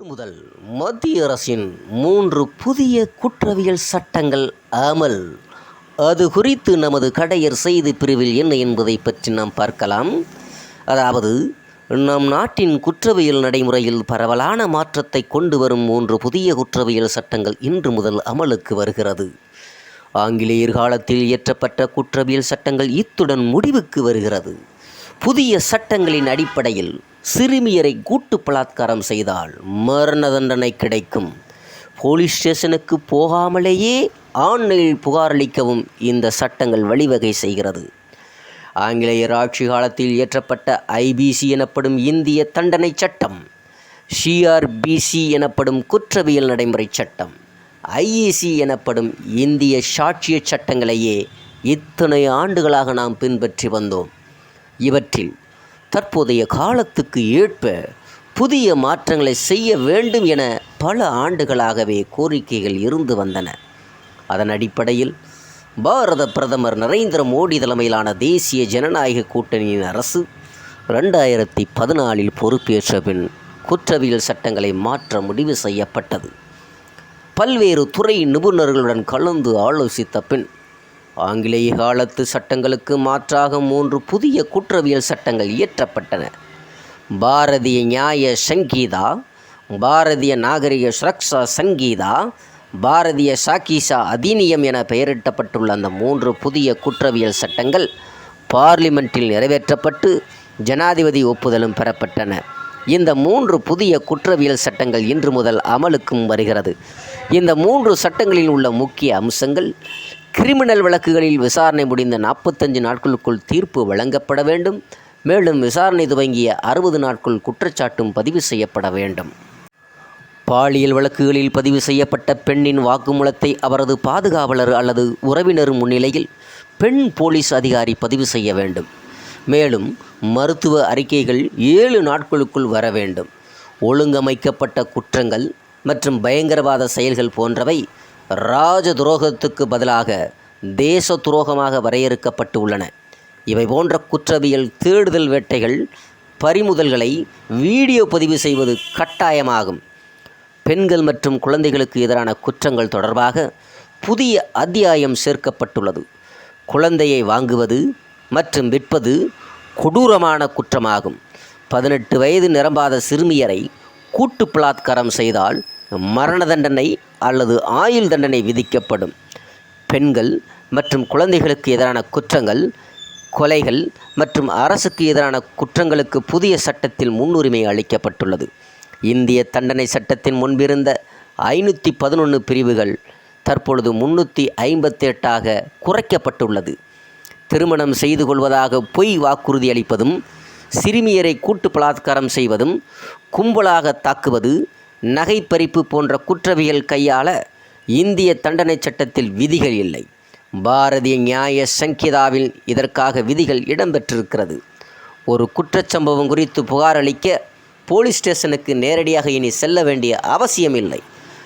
இன்று முதல் மத்திய அரசின் மூன்று புதிய குற்றவியல் சட்டங்கள் அமல். அது குறித்து நமது கடையர் செய்தி பிரிவில் என்ன என்பதை பற்றி நாம் பார்க்கலாம். அதாவது நம் நாட்டின் குற்றவியல் நடைமுறையில் பரவலான மாற்றத்தை கொண்டு வரும் மூன்று புதிய குற்றவியல் சட்டங்கள் இன்று முதல் அமலுக்கு வருகிறது. ஆங்கிலேயர் காலத்தில் இயற்றப்பட்ட குற்றவியல் சட்டங்கள் இத்துடன் முடிவுக்கு வருகிறது. புதிய சட்டங்களின் அடிப்படையில் சிறுமியரை கூட்டு பலாத்காரம் செய்தால் மரண தண்டனை கிடைக்கும். போலீஸ் ஸ்டேஷனுக்கு போகாமலேயே ஆன்லைனில் புகார் அளிக்கவும் இந்த சட்டங்கள் வழிவகை செய்கிறது. ஆங்கிலேயர் ஆட்சி காலத்தில் இயற்றப்பட்ட ஐபிசி எனப்படும் இந்திய தண்டனை சட்டம் சிஆர்பிசி எனப்படும் குற்றவியல் நடைமுறை சட்டம் ஐஇசி எனப்படும் இந்திய சாட்சிய சட்டங்களையே இத்தனை ஆண்டுகளாக நாம் பின்பற்றி வந்தோம். இவற்றில் தற்போதைய காலத்துக்கு ஏற்ப புதிய மாற்றங்களை செய்ய வேண்டும் என பல ஆண்டுகளாகவே கோரிக்கைகள் இருந்து வந்தன. அதன் அடிப்படையில் பாரத பிரதமர் நரேந்திர மோடி தலைமையிலான தேசிய ஜனநாயக கூட்டணியின் அரசு ரெண்டாயிரத்தி பதினாலில் பொறுப்பேற்ற பின் குற்றவியல் சட்டங்களை மாற்ற முடிவு செய்யப்பட்டது. பல்வேறு துறை நிபுணர்களுடன் கலந்து ஆலோசித்த பின் ஆங்கிலேய காலத்து சட்டங்களுக்கு மாற்றாக மூன்று புதிய குற்றவியல் சட்டங்கள் இயற்றப்பட்டன. பாரதிய நியாய சங்கீதா பாரதிய நாகரிக சுரக்ஷா சங்கீதா பாரதிய சாக்கிசா அதிநியம் என பெயரிட்டப்பட்டுள்ள அந்த மூன்று புதிய குற்றவியல் சட்டங்கள் பார்லிமெண்ட்டில் நிறைவேற்றப்பட்டு ஜனாதிபதி ஒப்புதலும் பெறப்பட்டன. இந்த மூன்று புதிய குற்றவியல் சட்டங்கள் இன்று முதல் அமலுக்கும் வருகிறது. இந்த மூன்று சட்டங்களில் உள்ள முக்கிய அம்சங்கள் கிரிமினல் வழக்குகளில் விசாரணை முடிந்த நாற்பத்தஞ்சு நாட்களுக்குள் தீர்ப்பு வழங்கப்பட வேண்டும். மேலும் விசாரணை துவங்கிய அறுபது நாட்கள் குற்றச்சாட்டும் பதிவு செய்யப்பட வேண்டும். பாலியல் வழக்குகளில் பதிவு செய்யப்பட்ட பெண்ணின் வாக்குமூலத்தை அவரது பாதுகாவலர் அல்லது உறவினர் முன்னிலையில் பெண் போலீஸ் அதிகாரி பதிவு செய்ய வேண்டும். மேலும் மருத்துவ அறிக்கைகள் ஏழு நாட்களுக்குள் வர வேண்டும். ஒழுங்கமைக்கப்பட்ட குற்றங்கள் மற்றும் பயங்கரவாத செயல்கள் போன்றவை ராஜ துரோகத்துக்கு பதிலாக தேச துரோகமாக வரையறுக்கப்பட்டு உள்ளன. இவை போன்ற குற்றவியல் தேடுதல் வேட்டைகள் பறிமுதல்களை வீடியோ பதிவு செய்வது கட்டாயமாகும். பெண்கள் மற்றும் குழந்தைகளுக்கு எதிரான குற்றங்கள் தொடர்பாக புதிய அத்தியாயம் சேர்க்கப்பட்டுள்ளது. குழந்தையை வாங்குவது மற்றும் விற்பது கொடூரமான குற்றமாகும். பதினெட்டு வயது நிரம்பாத சிறுமியரை கூட்டு பலாத்காரம் செய்தால் மரண தண்டனை அல்லது ஆயுள் தண்டனை விதிக்கப்படும். பெண்கள் மற்றும் குழந்தைகளுக்கு எதிரான குற்றங்கள் கொலைகள் மற்றும் அரசுக்கு எதிரான குற்றங்களுக்கு புதிய சட்டத்தில் முன்னுரிமை அளிக்கப்பட்டுள்ளது. இந்திய தண்டனை சட்டத்தின் முன்பிருந்த ஐநூற்றி பதினொன்று பிரிவுகள் தற்பொழுது முன்னூற்றி ஐம்பத்தி எட்டாக குறைக்கப்பட்டுள்ளது. திருமணம் செய்து கொள்வதாக பொய் வாக்குறுதி அளிப்பதும் சிறுமியரை கூட்டு பலாத்காரம் செய்வதும் கும்பலாக தாக்குவது நகைப்பறிப்பு போன்ற குற்றவியல் கையாள இந்திய தண்டனை சட்டத்தில் விதிகள் இல்லை. பாரதிய நியாய சங்கிதாவில் இதற்காக விதிகள் இடம்பெற்றிருக்கிறது. ஒரு குற்றச்சம்பவம் குறித்து புகார் அளிக்க போலீஸ் ஸ்டேஷனுக்கு நேரடியாக இனி செல்ல வேண்டிய அவசியமில்லை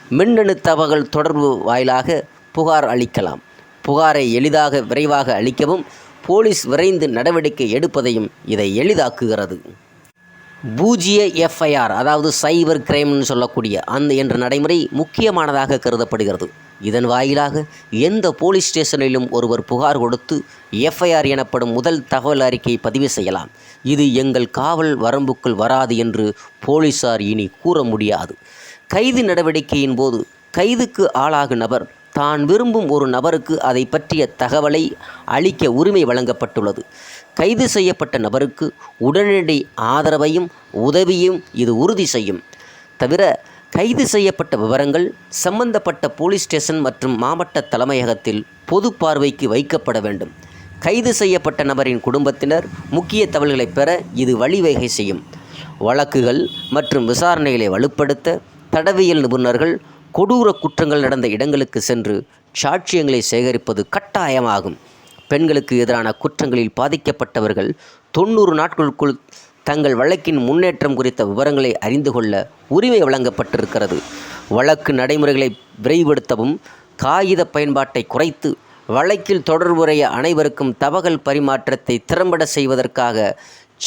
மின்னணு தகவல் தொடர்பு வாயிலாக புகார் அளிக்கலாம். புகாரை எளிதாக விரைவாக அளிக்கவும் போலீஸ் விரைந்து நடவடிக்கை எடுப்பதையும் இதை எளிதாக்குகிறது. பூஜ்ய எஃப்ஐஆர் அதாவது சைபர் கிரைம்னு சொல்லக்கூடிய அந்த என்ற நடைமுறை முக்கியமானதாக கருதப்படுகிறது. இதன் வாயிலாக எந்த போலீஸ் ஸ்டேஷனிலும் ஒருவர் புகார் கொடுத்து எஃப்ஐஆர் எனப்படும் முதல் தகவல் அறிக்கை பதிவு செய்யலாம். இது எங்கள் காவல் வரம்புக்குள் வராது என்று போலீசார் இனி கூற முடியாது. கைது நடவடிக்கையின் போது கைதுக்கு ஆளாகும் நபர் தான் விரும்பும் ஒரு நபருக்கு அதை பற்றிய தகவலை அளிக்க உரிமை வழங்கப்பட்டுள்ளது. கைது செய்யப்பட்ட நபருக்கு உடனடி ஆதரவையும் உதவியும் இது உறுதி செய்யும். தவிர கைது செய்யப்பட்ட விவரங்கள் சம்பந்தப்பட்ட போலீஸ் ஸ்டேஷன் மற்றும் மாவட்ட தலைமையகத்தில் பொது பார்வைக்கு வைக்கப்பட வேண்டும். கைது செய்யப்பட்ட நபரின் குடும்பத்தினர் முக்கிய தகவல்களை பெற இது வழிவகை செய்யும். வழக்குகள் மற்றும் விசாரணைகளை வலுப்படுத்த தடவியல் நிபுணர்கள் கொடூர குற்றங்கள் நடந்த இடங்களுக்கு சென்று சாட்சியங்களை சேகரிப்பது கட்டாயமாகும். பெண்களுக்கு எதிரான குற்றங்களில் பாதிக்கப்பட்டவர்கள் தொண்ணூறு நாட்களுக்குள் தங்கள் வழக்கின் முன்னேற்றம் குறித்த விவரங்களை அறிந்து கொள்ள உரிமை வழங்கப்பட்டிருக்கிறது. வழக்கு நடைமுறைகளை விரைவுபடுத்தவும் காகித பயன்பாட்டை குறைத்து வழக்கில் தொடர்புடைய அனைவருக்கும் தகவல் பரிமாற்றத்தை திறம்பட செய்வதற்காக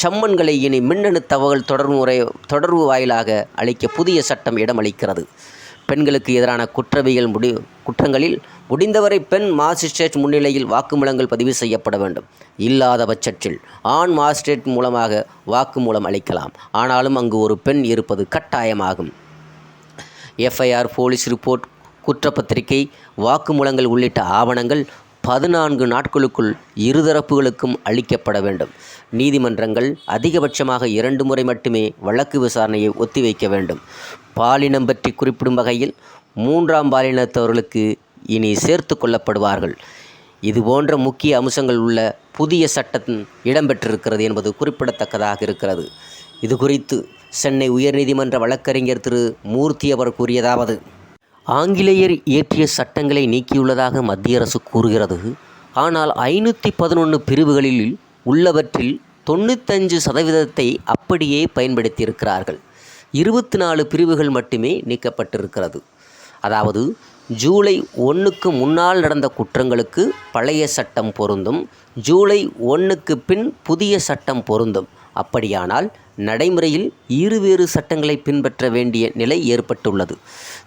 சம்மன்களை இனி மின்னணு தகவல் தொடர்பு முறை தொடர்பு வாயிலாக அளிக்க புதிய சட்டம் இடமளிக்கிறது. பெண்களுக்கு எதிரான குற்றவியல் முடி குற்றங்களில் முடிந்தவரை பெண் மாஜிஸ்ட்ரேட் முன்னிலையில் வாக்குமூலங்கள் பதிவு செய்யப்பட வேண்டும். இல்லாத பட்சத்தில் ஆண் மாஜிஸ்ட்ரேட் மூலமாக வாக்குமூலம் அளிக்கலாம். ஆனாலும் அங்கு ஒரு பெண் இருப்பது கட்டாயமாகும். எஃப்ஐஆர் போலீஸ் ரிப்போர்ட் குற்றப்பத்திரிகை வாக்குமூலங்கள் உள்ளிட்ட ஆவணங்கள் பதினான்கு நாட்களுக்குள் இருதரப்புகளுக்கும் அளிக்கப்பட வேண்டும். நீதிமன்றங்கள் அதிகபட்சமாக இரண்டு முறை மட்டுமே வழக்கு விசாரணையை ஒத்திவைக்க வேண்டும். பாலினம் பற்றி குறிப்பிடும் வகையில் மூன்றாம் பாலினத்தவர்களுக்கு இனி சேர்த்து கொள்ளப்படுவார்கள். இது போன்ற முக்கிய அம்சங்கள் உள்ள புதிய சட்டம் இடம்பெற்றிருக்கிறது என்பது குறிப்பிடத்தக்கதாக இருக்கிறது. இது குறித்து சென்னை உயர்நீதிமன்ற வழக்கறிஞர் திரு மூர்த்தி அவர் கூறியதாவது ஆங்கிலேயர் இயற்றிய சட்டங்களை நீக்கியுள்ளதாக மத்திய அரசு கூறுகிறது. ஆனால் ஐநூற்றி பதினொன்று பிரிவுகளில் உள்ளவற்றில் தொண்ணூத்தஞ்சு சதவீதத்தை அப்படியே பயன்படுத்தியிருக்கிறார்கள். இருபத்தி நாலு பிரிவுகள் மட்டுமே நீக்கப்பட்டிருக்கிறது. அதாவது ஜூலை ஒன்றுக்கு முன்னால் நடந்த குற்றங்களுக்கு பழைய சட்டம் பொருந்தும் ஜூலை ஒன்றுக்கு பின் புதிய சட்டம் பொருந்தும். அப்படியானால் நடைமுறையில் இருவேறு சட்டங்களை பின்பற்ற வேண்டிய நிலை ஏற்பட்டுள்ளது.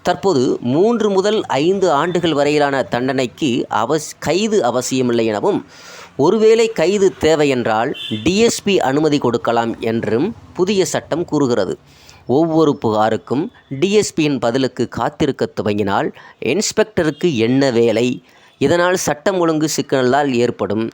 தற்போது மூன்று முதல் ஐந்து ஆண்டுகள் வரையிலான தண்டனைக்கு அவஸ் கைது அவசியமில்லை எனவும் ஒருவேளை கைது தேவை என்றால் டிஎஸ்பி அனுமதி கொடுக்கலாம் என்றும் புதிய சட்டம் கூறுகிறது. ஒவ்வொரு புகாருக்கும் டிஎஸ்பியின் பதிலுக்கு காத்திருக்க துவங்கினால் இன்ஸ்பெக்டருக்கு என்ன வேலை? இதனால் சட்டம் ஒழுங்கு சிக்கலால் ஏற்படும்.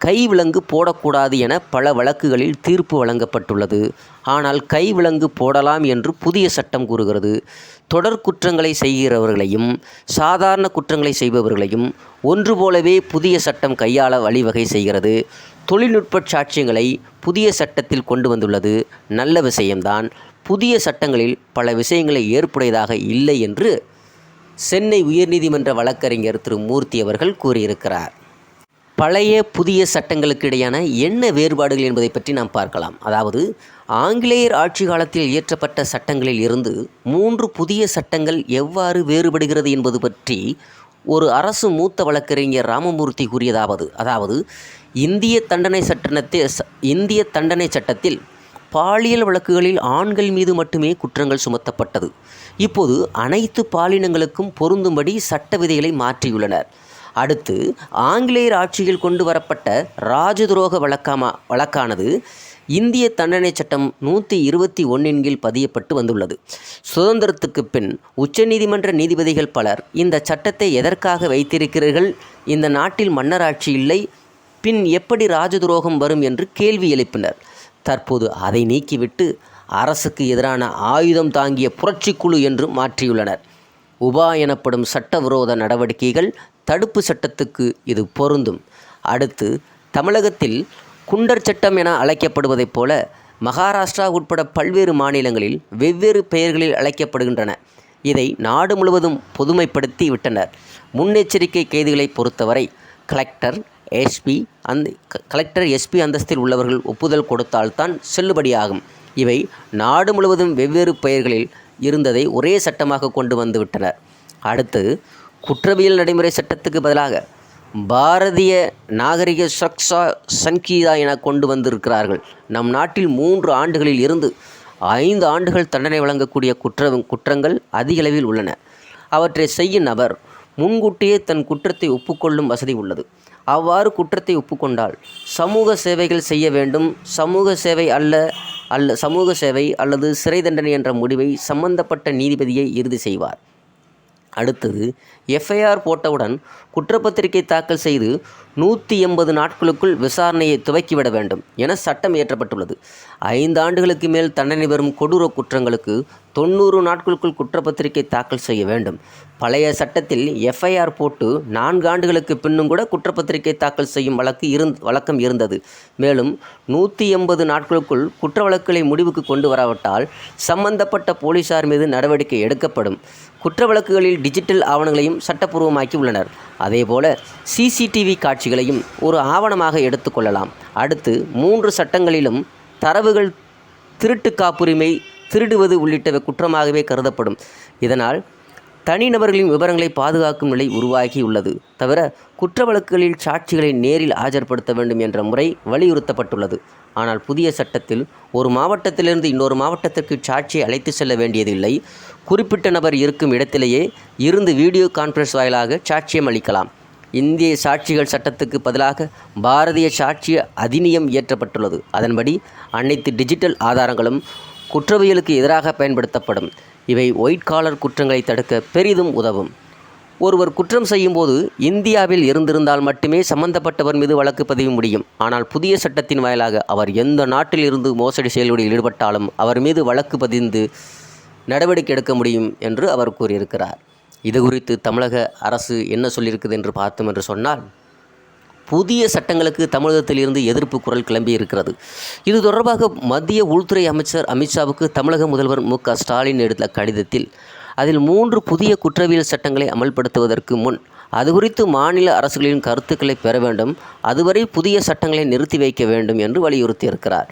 கைவிலங்கு போடக்கூடாது என பல வழக்குகளில் தீர்ப்பு வழங்கப்பட்டுள்ளது. ஆனால் கைவிலங்கு போடலாம் என்று புதிய சட்டம் கூறுகிறது. தொடர் குற்றங்களை செய்கிறவர்களையும் சாதாரண குற்றங்களை செய்பவர்களையும் ஒன்று போலவே புதிய சட்டம் கையாள வழிவகை செய்கிறது. தொழில்நுட்ப சாட்சியங்களை புதிய சட்டத்தில் கொண்டு வந்துள்ளது நல்ல விஷயம்தான். புதிய சட்டங்களில் பல விஷயங்களை ஏற்புடையதாக இல்லை என்று சென்னை உயர்நீதிமன்ற வழக்கறிஞர் திரு மூர்த்தி அவர்கள் கூறியிருக்கிறார். பழைய புதிய சட்டங்களுக்கு இடையான என்ன வேறுபாடுகள் என்பதை பற்றி நாம் பார்க்கலாம். அதாவது ஆங்கிலேயர் ஆட்சி காலத்தில் இயற்றப்பட்ட சட்டங்களில் இருந்து மூன்று புதிய சட்டங்கள் எவ்வாறு வேறுபடுகிறது என்பது பற்றி ஒரு அரசு மூத்த வழக்கறிஞர் ராமமூர்த்தி கூறியதாவது அதாவது இந்திய தண்டனை சட்டத்தில் இந்திய தண்டனை சட்டத்தில் பாலியல் வழக்குகளில் ஆண்கள் மீது மட்டுமே குற்றங்கள் சுமத்தப்பட்டது. இப்போது அனைத்து பாலினங்களுக்கும் பொருந்தும்படி சட்ட விதிகளை மாற்றியுள்ளனர். அடுத்து ஆங்கிலேயர் ஆட்சியில் கொண்டு வரப்பட்ட ராஜதுரோக வழக்கமா வழக்கானது இந்திய தண்டனை சட்டம் நூற்றி இருபத்தி ஒன்றின் கீழ் பதியப்பட்டு வந்துள்ளது. சுதந்திரத்துக்கு பின் உச்சநீதிமன்ற நீதிபதிகள் பலர் இந்த சட்டத்தை எதற்காக வைத்திருக்கிறீர்கள்? இந்த நாட்டில் மன்னராட்சி இல்லை பின் எப்படி ராஜதுரோகம் வரும் என்று கேள்வி எழுப்பினர். தற்போது அதை நீக்கிவிட்டு அரசுக்கு எதிரான ஆயுதம் தாங்கிய புரட்சிக்குழு என்று மாற்றியுள்ளனர். உபா எனப்படும் சட்டவிரோத நடவடிக்கைகள் தடுப்பு சட்டத்துக்கு இது பொருந்தும். அடுத்து தமிழகத்தில் குண்டர் சட்டம் என அழைக்கப்படுவதைப் போல மகாராஷ்டிரா உட்பட பல்வேறு மாநிலங்களில் வெவ்வேறு பெயர்களில் அழைக்கப்படுகின்றன. இதை நாடு முழுவதும் பொதுமைப்படுத்தி விட்டனர். முன்னெச்சரிக்கை கைதுகளை பொறுத்தவரை கலெக்டர் எஸ்பி அந்த கலெக்டர் எஸ்பி அந்தஸ்தில் உள்ளவர்கள் ஒப்புதல் கொடுத்தால்தான் செல்லுபடியாகும். இவை நாடு முழுவதும் வெவ்வேறு பெயர்களில் இருந்ததை ஒரே சட்டமாக கொண்டு வந்துவிட்டனர் அடுத்து குற்றவியல் நடைமுறை சட்டத்துக்கு பதிலாக பாரதிய நாகரிக சுரக்ஷா சங்கீதா என கொண்டு வந்திருக்கிறார்கள். நம் நாட்டில் மூன்று ஆண்டுகளில் இருந்து ஐந்து ஆண்டுகள் தண்டனை வழங்கக்கூடிய குற்ற குற்றங்கள் அதிகளவில் உள்ளன. அவற்றை செய்யும் நபர் முன்கூட்டியே தன் குற்றத்தை ஒப்புக்கொள்ளும் வசதி உள்ளது. அவ்வாறு குற்றத்தை ஒப்புக்கொண்டால் சமூக சேவைகள் செய்ய வேண்டும். சமூக சேவை அல்ல அல்ல சமூக சேவை அல்லது சிறை தண்டனை என்ற முடிவை சம்பந்தப்பட்ட நீதிபதியை இறுதி செய்வார். அடுத்தது எஃப்ஐஆர் போட்டவுடன் குற்றப்பத்திரிகை தாக்கல் செய்து நூற்றி எண்பது நாட்களுக்குள் விசாரணையை துவக்கிவிட வேண்டும் என சட்டம் இயற்றப்பட்டுள்ளது. ஐந்து ஆண்டுகளுக்கு மேல் தண்டனை பெறும் கொடூர குற்றங்களுக்கு தொண்ணூறு நாட்களுக்குள் குற்றப்பத்திரிகை தாக்கல் செய்ய வேண்டும். பழைய சட்டத்தில் எஃப்ஐஆர் போட்டு நான்கு ஆண்டுகளுக்கு பின்னும் கூட குற்றப்பத்திரிகை தாக்கல் செய்யும் வழக்கு இருந் வழக்கம் இருந்தது. மேலும் நூற்றி எண்பது நாட்களுக்குள் குற்ற வழக்குகளை முடிவுக்கு கொண்டு வராவிட்டால் சம்பந்தப்பட்ட போலீசார் மீது நடவடிக்கை எடுக்கப்படும். குற்ற வழக்குகளில் டிஜிட்டல் ஆவணங்களையும் சட்டப்பூர்வமாக்கி உள்ளனர். அதேபோல சிசிடிவி காட்சிகளையும் ஒரு ஆவணமாக எடுத்துக்கொள்ளலாம் அடுத்து மூன்று சட்டங்களிலும் தரவுகள் திருட்டு காப்புரிமை திருடுவது உள்ளிட்டவை குற்றமாகவே கருதப்படும். இதனால் தனிநபர்களின் விவரங்களை பாதுகாக்கும் நிலை உருவாகியுள்ளது. தவிர குற்ற வழக்குகளில் சாட்சிகளை நேரில் ஆஜர்படுத்த வேண்டும் என்ற முறை வலியுறுத்தப்பட்டுள்ளது. ஆனால் புதிய சட்டத்தில் ஒரு மாவட்டத்திலிருந்து இன்னொரு மாவட்டத்திற்கு சாட்சியை அழைத்து செல்ல வேண்டியதில்லை. குறிப்பிட்ட நபர் இருக்கும் இடத்திலேயே இருந்து வீடியோ கான்ஃபரன்ஸ் வாயிலாக சாட்சியம் அளிக்கலாம். இந்திய சாட்சிகள் சட்டத்துக்கு பதிலாக பாரதிய சாட்சிய அதிநியம் இயற்றப்பட்டுள்ளது. அதன்படி அனைத்து டிஜிட்டல் ஆதாரங்களும் குற்றவியலுக்கு எதிராக பயன்படுத்தப்படும். இவை ஒயிட் காலர் குற்றங்களை தடுக்க பெரிதும் உதவும். ஒருவர் குற்றம் செய்யும்போது இந்தியாவில் இருந்திருந்தால் மட்டுமே சம்பந்தப்பட்டவர் மீது வழக்கு பதிவு முடியும். ஆனால் புதிய சட்டத்தின் வாயிலாக அவர் எந்த நாட்டில் இருந்து மோசடி செயல்களில் ஈடுபட்டாலும் அவர் மீது வழக்கு பதிந்து நடவடிக்கை எடுக்க முடியும் என்று அவர் கூறியிருக்கிறார். இது குறித்து தமிழக அரசு என்ன சொல்லியிருக்குது என்று பார்த்தோம் என்று சொன்னால் புதிய சட்டங்களுக்கு தமிழகத்தில் இருந்து எதிர்ப்பு குரல் கிளம்பி இருக்கிறது. இது தொடர்பாக மத்திய உள்துறை அமைச்சர் அமித்ஷாவுக்கு தமிழக முதல்வர் மு க ஸ்டாலின் எடுத்த கடிதத்தில் அதில் மூன்று புதிய குற்றவியல் சட்டங்களை அமல்படுத்துவதற்கு முன் அது குறித்து மாநில அரசுகளின் கருத்துக்களை பெற வேண்டும் அதுவரை புதிய சட்டங்களை நிறுத்தி வைக்க வேண்டும் என்று வலியுறுத்தியிருக்கிறார்.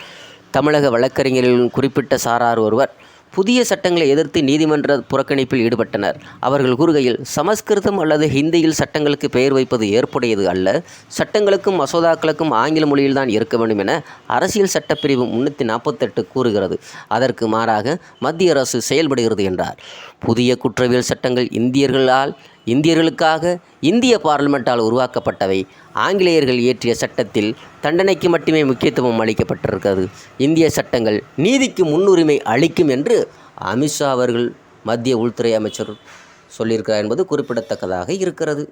தமிழக வழக்கறிஞர்களின் குறிப்பிட்ட சாரார் ஒருவர் புதிய சட்டங்களை எதிர்த்து நீதிமன்ற புறக்கணிப்பில் ஈடுபட்டனர். அவர்கள் கூறுகையில் சமஸ்கிருதம் அல்லது ஹிந்தியில் சட்டங்களுக்கு பெயர் வைப்பது ஏற்புடையது அல்ல. சட்டங்களுக்கும் மசோதாக்களுக்கும் ஆங்கில மொழியில்தான் இருக்க வேண்டும் என அரசியல் சட்டப்பிரிவு முன்னூற்றி நாற்பத்தெட்டு கூறுகிறது. அதற்கு மாறாக மத்திய அரசு செயல்படுகிறது என்றார். புதிய குற்றவியல் சட்டங்கள் இந்தியர்களால் இந்தியர்களுக்காக இந்திய பார்லிமெண்ட்டால் உருவாக்கப்பட்டவை ஆங்கிலேயர்கள் இயற்றிய சட்டத்தில் தண்டனைக்கு மட்டுமே முக்கியத்துவம் அளிக்கப்பட்டிருக்கிறது. இந்திய சட்டங்கள் நீதிக்கு முன்னுரிமை அளிக்கும் என்று அமித்ஷா அவர்கள் மத்திய உள்துறை அமைச்சர் சொல்லியிருக்கிறார் என்பது குறிப்பிடத்தக்கதாக இருக்கிறது.